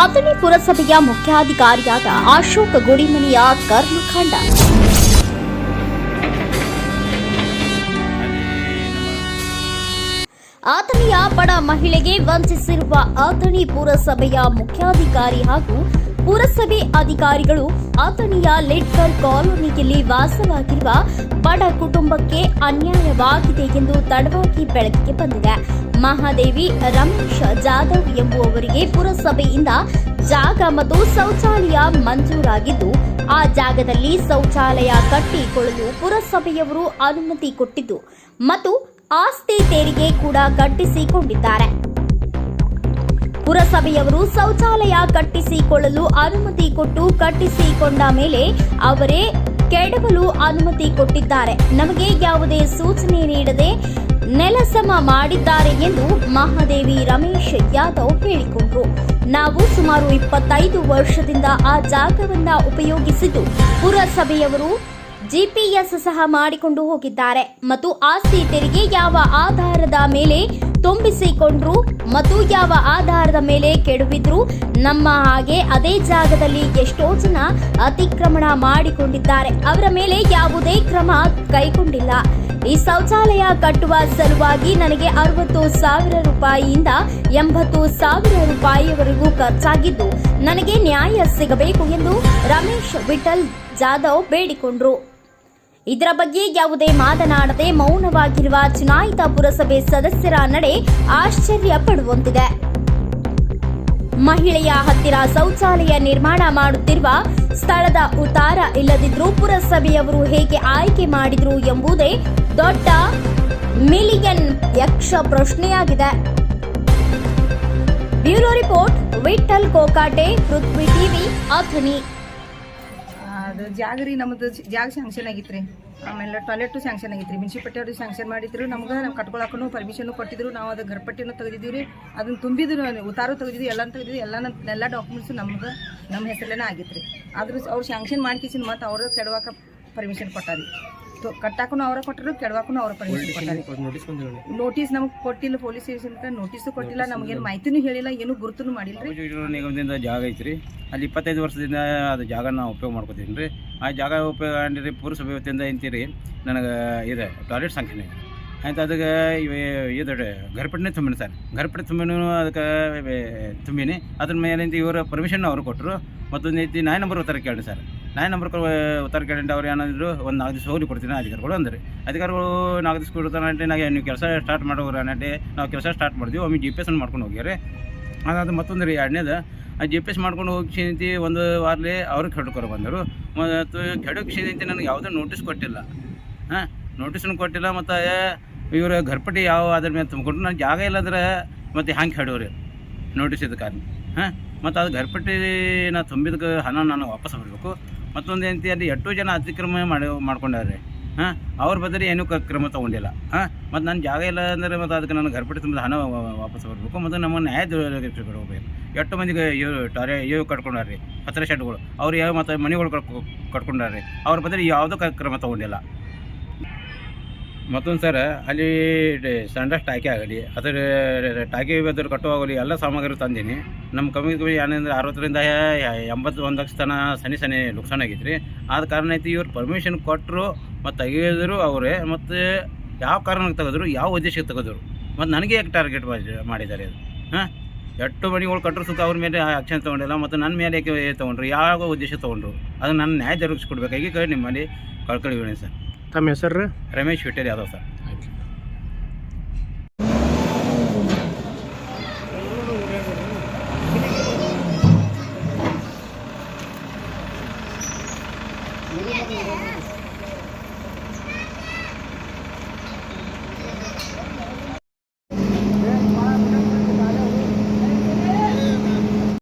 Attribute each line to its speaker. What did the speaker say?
Speaker 1: ಅಥಣಿ ಪುರಸಭೆಯ ಮುಖ್ಯಾಧಿಕಾರಿಯಾದ ಅಶೋಕ್ ಗುಡಿಮನಿಯ ಕರ್ಮಕಾಂಡ ಆತನಿಯ ಬಡ ಮಹಿಳೆಗೆ ವಂಚಿಸಿರುವ ಆತಣಿ ಪುರಸಭೆಯ ಮುಖ್ಯಾಧಿಕಾರಿ ಹಾಗೂ ಪುರಸಭೆ ಅಧಿಕಾರಿಗಳು ಆತನಿಯ ಲೆಟ್ಕರ್ ಕಾಲೋನಿಯಲ್ಲಿ ವಾಸವಾಗಿರುವ ಬಡ ಕುಟುಂಬಕ್ಕೆ ಅನ್ಯಾಯವಾಗಿದೆ ಎಂದು ತಡವಾಗಿ ಬೆಳಕಿಗೆ ಬಂದಿದೆ. ಮಹಾದೇವಿ ರಮೇಶ್ ಜಾಧವ್ ಎಂಬುವವರಿಗೆ ಪುರಸಭೆಯಿಂದ ಜಾಗ ಮತ್ತು ಶೌಚಾಲಯ ಮಂಜೂರಾಗಿದ್ದು, ಆ ಜಾಗದಲ್ಲಿ ಶೌಚಾಲಯ ಕಟ್ಟಿಕೊಳ್ಳಲು ಪುರಸಭೆಯವರು ಅನುಮತಿ ಕೊಟ್ಟಿದ್ದು ಮತ್ತು ಆಸ್ತಿ ತೆರಿಗೆ ಕೂಡ ಕಟ್ಟಿಸಿಕೊಂಡಿದ್ದಾರೆ. ಪುರಸಭೆಯವರು ಶೌಚಾಲಯ ಕಟ್ಟಿಸಿಕೊಳ್ಳಲು ಅನುಮತಿ ಕೊಟ್ಟು ಕಟ್ಟಿಸಿಕೊಂಡ ಮೇಲೆ ಅವರೇ ಕೆಡವಲು ಅನುಮತಿ ಕೊಟ್ಟಿದ್ದಾರೆ. ನಮಗೆ ಯಾವುದೇ ಸೂಚನೆ ನೀಡದೆ ನೆಲಸಮ ಮಾಡಿದ್ದಾರೆ ಎಂದು ಮಹಾದೇವಿ ರಮೇಶ್ ಯಾದವ್ ಹೇಳಿಕೊಂಡರು. ನಾವು ಸುಮಾರು ಇಪ್ಪತ್ತೈದು ವರ್ಷದಿಂದ ಆ ಜಾಗವನ್ನ ಉಪಯೋಗಿಸಿದ್ದು ಪುರಸಭೆಯವರು ಜಿಪಿಎಸ್ ಸಹ ಮಾಡಿಕೊಂಡು ಹೋಗಿದ್ದಾರೆ. ಮತ್ತು ಆಸ್ತಿ ತೆರಿಗೆ ಯಾವ ಆಧಾರದ ಮೇಲೆ ತುಂಬಿಸಿಕೊಂಡ್ರು ಮತ್ತು ಯಾವ ಆಧಾರದ ಮೇಲೆ ಕೆಡವಿದ್ರು ನಮ್ಮ ಹಾಗೆ ಅದೇ ಜಾಗದಲ್ಲಿ ಎಷ್ಟೋ ಜನ ಅತಿಕ್ರಮಣ ಮಾಡಿಕೊಂಡಿದ್ದಾರೆ. ಅವರ ಮೇಲೆ ಯಾವುದೇ ಕ್ರಮ ಕೈಗೊಂಡಿಲ್ಲ. ಈ ಶೌಚಾಲಯ ಕಟ್ಟುವ ಸಲುವಾಗಿ ನನಗೆ ಅರವತ್ತು ಸಾವಿರ ರೂಪಾಯಿಯಿಂದ ಎಂಬತ್ತು ಸಾವಿರ ರೂಪಾಯಿವರೆಗೂ ಖರ್ಚಾಗಿದ್ದು, ನನಗೆ ನ್ಯಾಯ ಸಿಗಬೇಕು ಎಂದು ರಮೇಶ್ ವಿಠಲ್ ಜಾಧವ್ ಬೇಡಿಕೊಂಡರು. ಇದರ ಬಗ್ಗೆ ಯಾವುದೇ ಮಾತನಾಡದೆ ಮೌನವಾಗಿರುವ ಚುನಾಯಿತ ಪುರಸಭೆ ಸದಸ್ಯರ ನಡೆ ಆಶ್ಚರ್ಯ ಪಡುವಂತಿದೆ ಮಹಿಳೆಯ ಹತ್ತಿರ ಶೌಚಾಲಯ ನಿರ್ಮಾಣ ಮಾಡುತ್ತಿರುವ ಸ್ಥಳದ ಉತ್ತಾರ ಇಲ್ಲದಿದ್ರೂ ಪುರಸಭೆಯವರು ಹೇಗೆ ಆಯ್ಕೆ ಮಾಡಿದ್ರು ಎಂಬುದೇ ದೊಡ್ಡ ಮಿಲಿಯನ್ ಯಕ್ಷ ಪ್ರಶ್ನೆಯಾಗಿದೆ. Bureau report Vittal Kokate, Prithvi TV, Athani.
Speaker 2: ಅದು ನಮ್ಮದು ಜಾಗ ಶಾಂಕ್ಷನ್ ಆಗಿತ್ತು ರೀ ಆಮೇಲೆ ಟಾಯ್ಲೆಟು ಸ್ಯಾಂಕ್ಷನ್ ಆಗಿತ್ತು ರೀ ಮುನ್ಸಿಪಲ್ಟಿ ಸ್ಯಾಂಕ್ಷನ್ ಮಾಡಿದ್ರು. ನಮ್ಗೆ ನಾವು ಕಟ್ಕೊಳಕ್ಕೂ ಪರ್ಮಿಷನ್ ಕೊಟ್ಟಿದ್ರು. ನಾವು ಅದು ಗರ್ಪಟ್ಟಿನೂ ತೆಗೆದಿದ್ದೀವಿ ರೀ ಅದನ್ನು ತುಂಬಿದ್ರು ಉತ್ತಾರು ತೆಗೆದಿದ್ವಿ ಎಲ್ಲ ತೆಗೆದಿದ್ವಿ ಎಲ್ಲ ಎಲ್ಲ ಡಾಕ್ಯುಮೆಂಟ್ಸು ನಮ್ಗೆ ನಮ್ಮ ಹೆಸರಲ್ಲೇ ಆಗಿತ್ತು ರೀ ಆದರೂ ಅವ್ರು ಸ್ಯಾಂಕ್ಷನ್ ಮಾಡ್ಕಿಸಿನ ಮತ್ತು ಅವರು ಕೆಡವಾಕ ಪರ್ಮಿಷನ್ ಕೊಟ್ಟಾರಿ. ಕಟ್ಟಾಕೂ ಅವರ ಕೊಟ್ಟರು ಕೆಡವಾಕು ಅವ್ರ ಪರ್ಮಿಷನ್ ಕೊಟ್ಟಾರಿ. ನೋಟಿಸ್ ನಮಗೆ ಕೊಟ್ಟಿಲ್ಲ ಪೊಲೀಸ್ ಸ್ಟೇಷನ್ ನೋಟಿಸು ಕೊಟ್ಟಿಲ್ಲ ನಮಗೇನು ಮಾಹಿತಿನೂ ಹೇಳಿಲ್ಲ ಏನು ಗುರುತೂ ಮಾಡಿಲ್ಲ
Speaker 3: ನಿಗಮದಿಂದ ಜಾಗ ಐತ್ರಿ. ಅಲ್ಲಿ ಇಪ್ಪತ್ತೈದು ವರ್ಷದಿಂದ ಅದು ಜಾಗ ನಾವು ಉಪಯೋಗ ಮಾಡ್ಕೋತೀನಿ ರೀ ಆ ಜಾಗ ಉಪಯೋಗ ಪುರಸಭೆ ವತಿಯಿಂದ ಇಂತೀರಿ ನನಗೆ ಇದೆ ಟಾಯ್ಲೆಟ್ ಸಂಖ್ಯೆ ಆಯ್ತು, ಅದಕ್ಕೆ ಇವ ಇದು ಗರ್ಪಟ್ಟನೆ ತುಂಬಿನಿ ಸರ್. ಗರ್ಪಟ್ಟೆ ತುಂಬಿನೂ ಅದಕ್ಕೆ ತುಂಬಿನಿ. ಅದ್ರ ಮೇಲಿಂದ ಇವರು ಪರ್ಮಿಷನ್ ಅವರು ಕೊಟ್ಟರು ಮತ್ತೊಂದು ರೀತಿ ನಾಯಿ ನಂಬರ್ ಉತ್ತರ ಕೇಳಿ ಸರ್. ನಾಯಿ ನಂಬರ್ ಉತ್ತರ ಕೇಳಿ ಅವ್ರು ಏನಂದ್ರು ಒಂದು ನಾಲ್ಕು ದಿವಸ ಹೋಗಿ ಕೊಡ್ತೀನಿ ಅಧಿಕಾರಿಗಳು ಅಂದ್ರೆ. ಅಧಿಕಾರಿಗಳು ನಾಲ್ಕು ದಿವಸ ಕೊಡ್ತಾರೆ ನಾವು ನೀವು ಕೆಲಸ ಸ್ಟಾರ್ಟ್ ಮಾಡೋರು ಅನ್ನಟ್ಟೆ ನಾವು ಕೆಲಸ ಸ್ಟಾರ್ಟ್ ಮಾಡಿದ್ವಿ, ಒಮ್ಮೆ ಜಿ ಪಿ ಎಸ್ ಮಾಡ್ಕೊಂಡು ಹೋಗ್ಯಾರೆ. ಅದಾದ ಮತ್ತೊಂದು ರೀ ಎರಡನೇದು, ಆ ಜಿ ಪಿ ಎಸ್ ಮಾಡ್ಕೊಂಡು ಹೋಗಿ ಕ್ಷೀಣಿತಿ ಒಂದು ವಾರಲಿ ಅವ್ರಿಗೆ ಕೆಡ್ಕೊರು ಬಂದರು. ಮತ್ತು ಕೆಡೋ ಕ್ಷೀಣಿತಿ ನನಗೆ ಯಾವುದೇ ನೋಟಿಸ್ ಕೊಟ್ಟಿಲ್ಲ. ಹಾಂ ನೋಟಿಸ್ನು ಕೊಟ್ಟಿಲ್ಲ, ಮತ್ತು ಇವರು ಘರ್ಪಟಿ ಯಾವ ಅದ್ರ ಮೇಲೆ ತುಂಬಿಕೊಂಡ್ರು ನಾನು ಜಾಗ ಇಲ್ಲದ್ರೆ ಮತ್ತೆ ಹ್ಯಾಂಗೆ ಹೇಳೋರಿ ನೋಟಿಸ್ ಇದ್ದ ಕಾರಣ. ಹಾಂ? ಮತ್ತು ಅದು ಘರ್ಪಟ್ಟಿ ನಾ ತುಂಬಿದಕ್ಕೆ ಹಣ ನಾನು ವಾಪಸ್ ಬರಬೇಕು. ಮತ್ತೊಂದು ಏನಂತಿ ಅಲ್ಲಿ ಎಷ್ಟು ಜನ ಅತಿಕ್ರಮ ಮಾಡಿ, ಮಾಡ್ಕೊಂಡಾರೆ. ಹಾಂ? ಅವ್ರ ಬದಲಿ ಏನೂ ಕ- ಕ್ರಮ ತೊಗೊಂಡಿಲ್ಲ. ಹಾಂ? ಮತ್ತು ನನ್ನ ಜಾಗ ಇಲ್ಲ ಅಂದರೆ ಮತ್ತು ಅದಕ್ಕೆ ನಾನು ಘರ್ಪಟ್ಟಿ ತುಂಬಿದ ಹಣ ವಾಪಸ್ ಬರಬೇಕು. ಮತ್ತು ನಮ್ಮ ನ್ಯಾಯ ಹೋಗ್ಬೇಕು. ಎಷ್ಟು ಮಂದಿಗೆ ಇವು ಟಾರೆ ಇವು ಕಟ್ಕೊಂಡಾರ್ರಿ ಪತ್ರ ಶೆಡ್ಗಳು. ಅವ್ರು ಯಾವ ಮತ್ತು ಮನೆಗಳು ಕಟ್ಕೊ ಕಟ್ಕೊಂಡಾರ್ರಿ ಅವ್ರ ಬದಲಿ ಯಾವುದೂ ಕ್ರಮ ತೊಗೊಂಡಿಲ್ಲ. ಮತ್ತೊಂದು ಸರ್, ಅಲ್ಲಿ ಸ್ಟ್ಯಾಂಡರ್ಡ್ ಟಾಕಿ ಆಗಲಿ, ಅದರ ಟಾಕಿ ಬದ್ರ ಕಟ್ಟುವಾಗಲಿ ಎಲ್ಲ ಸಾಮಗ್ರಿ ತಂದೀನಿ. ನಮ್ಮ ಕಮ್ಮಿ ಕಮ್ಮಿ ಏನಂದ್ರೆ ಅರವತ್ತರಿಂದ ಎಂಬತ್ತು ಒಂದು ಲಕ್ಷ ತನ ಸನಿ ಸನಿ ನುಕ್ಸಾನ್ ರೀ ಆದ ಕಾರಣ ಐತಿ ಇವ್ರು ಪರ್ಮಿಷನ್ ಕೊಟ್ಟರು ಮತ್ತು ತೆಗೆದ್ರು ಅವರೇ, ಮತ್ತು ಯಾವ ಕಾರಣಕ್ಕೆ ತೆಗೆದ್ರು, ಯಾವ ಉದ್ದೇಶಕ್ಕೆ ತೆಗೆದ್ರು. ಮತ್ತು ನನಗೆ ಯಾಕೆ ಟಾರ್ಗೆಟ್ ಮಾಡಿದ್ದಾರೆ ಅದು? ಹಾಂ? ಎಷ್ಟು ಮನೆಗಳು ಕಟ್ಟರು ಸುತ್ತ ಅವ್ರ ಮೇಲೆ ಆಕ್ಷನ್ ತೊಗೊಂಡಿಲ್ಲ, ಮತ್ತು ನನ್ನ ಮೇಲೆ ಯಾಕೆ ತೊಗೊಂಡ್ರು, ಯಾವ ಉದ್ದೇಶ ತೊಗೊಂಡ್ರು? ಅದು ನನ್ನ ನ್ಯಾಯ ಜರುಗಿಸ್ಕೊಡ್ಬೇಕಾಗಿ ನಿಮ್ಮಲ್ಲಿ ಕಳ್ಕೊಳ್ಳಿ ಸರ್.
Speaker 4: ತಮ್ಮ ಹೆಸರು?
Speaker 3: ರಮೇಶ್ ವಿಟೇರ್ ಯಾದವ್ ಸರ್.